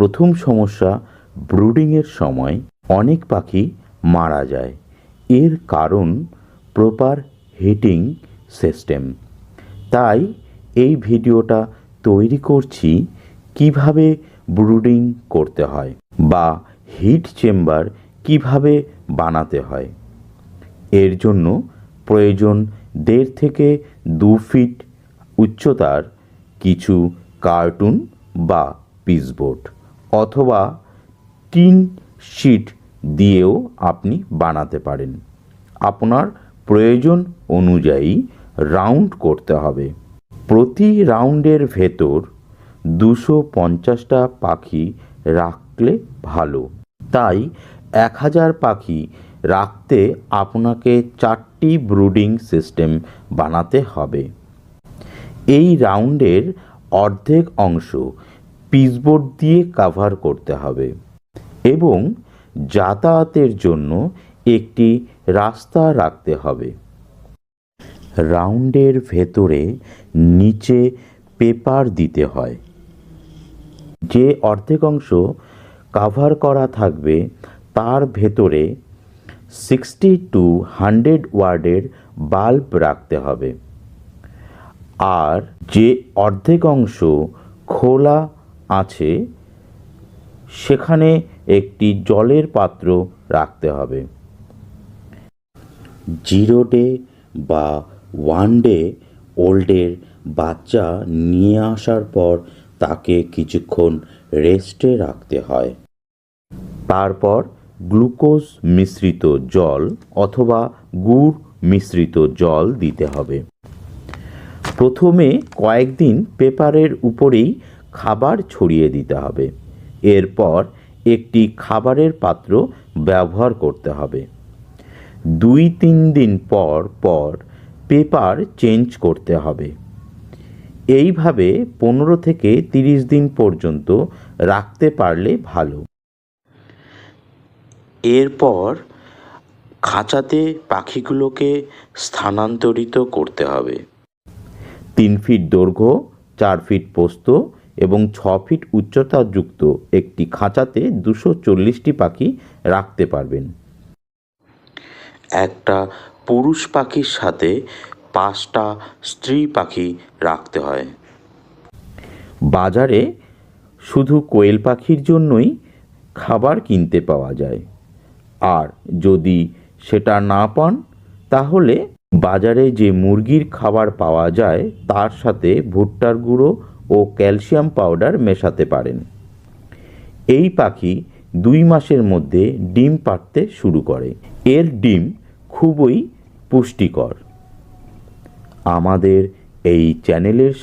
প্রথম সমস্যা ব্রুডিংয়ের সময় অনেক পাখি মারা যায়। এর কারণ প্রপার হিটিং সিস্টেম তাই এই ভিডিওটা তৈরি করছি কীভাবে ব্রুডিং করতে হয় বা হিট চেম্বার কীভাবে বানাতে হয়। এর জন্য প্রয়োজন দেড় থেকে দু ফিট উচ্চতার কিছু কার্টুন বা পিসবোর্ড অথবা টিন শিট দিয়েও আপনি বানাতে পারেন। আপনার প্রয়োজন অনুযায়ী রাউন্ড করতে হবে। প্রতি রাউন্ডের ভেতর দুশো পঞ্চাশটা পাখি রাখলে ভালো। তাই এক হাজার পাখি রাখতে আপনাকে চারটি ব্রুডিং সিস্টেম বানাতে হবে। এই রাউন্ডের অর্ধেক অংশ পিসবোর্ড দিয়ে কাভার করতে হবে এবং যাতায়াতের জন্য একটি রাস্তা রাখতে হবে। রাউন্ডের ভেতরে নিচে পেপার দিতে হয়। যে অর্ধেক অংশ কাভার করা থাকবে তার ভেতরে সিক্সটি টু হান্ড্রেড ওয়ার্ডের বাল্ব রাখতে হবে। আর যে অর্ধেক অংশ খোলা আছে, সেখানে একটি জলের পাত্র রাখতে হবে। জিরো ডে বা ওয়ান ডে ওল্ডের বাচ্চা নিয়ে আসার পর তাকে কিছুক্ষণ রেস্টে রাখতে হয়। তারপর গ্লুকোজ মিশ্রিত জল অথবা গুড় মিশ্রিত জল দিতে হবে। প্রথমে কয়েকদিন পেপারের উপরেই খাবার ছড়িয়ে দিতে হবে। এরপর একটি খাবারের পাত্র ব্যবহার করতে হবে। দুই তিন দিন পর পর পেপার চেঞ্জ করতে হবে। এইভাবে পনেরো থেকে তিরিশ দিন পর্যন্ত রাখতে পারলে ভালো। এরপর খাঁচাতে পাখিগুলোকে স্থানান্তরিত করতে হবে। তিন ফিট দৈর্ঘ্য, চার ফিট পোস্ত এবং ছ ফিট উচ্চতাযুক্ত একটি খাঁচাতে দুশো চল্লিশটি পাখি রাখতে পারবেন। একটা পুরুষ পাখির সাথে পাঁচটা স্ত্রী পাখি রাখতে হয়। বাজারে শুধু কোয়েল পাখির জন্যই খাবার কিনতে পাওয়া যায়। আর যদি সেটা না পান, তাহলে বাজারে যে মুরগির খাবার পাওয়া যায়, তার সাথে ভুট্টার গুঁড়ো ও ক্যালসিয়াম পাউডার মেশাতে পারেন। এই পাখি দুই মাসের মধ্যে ডিম পাড়তে শুরু করে। এর ডিম খুবই পুষ্টিকর। আমাদের এই চ্যানেলের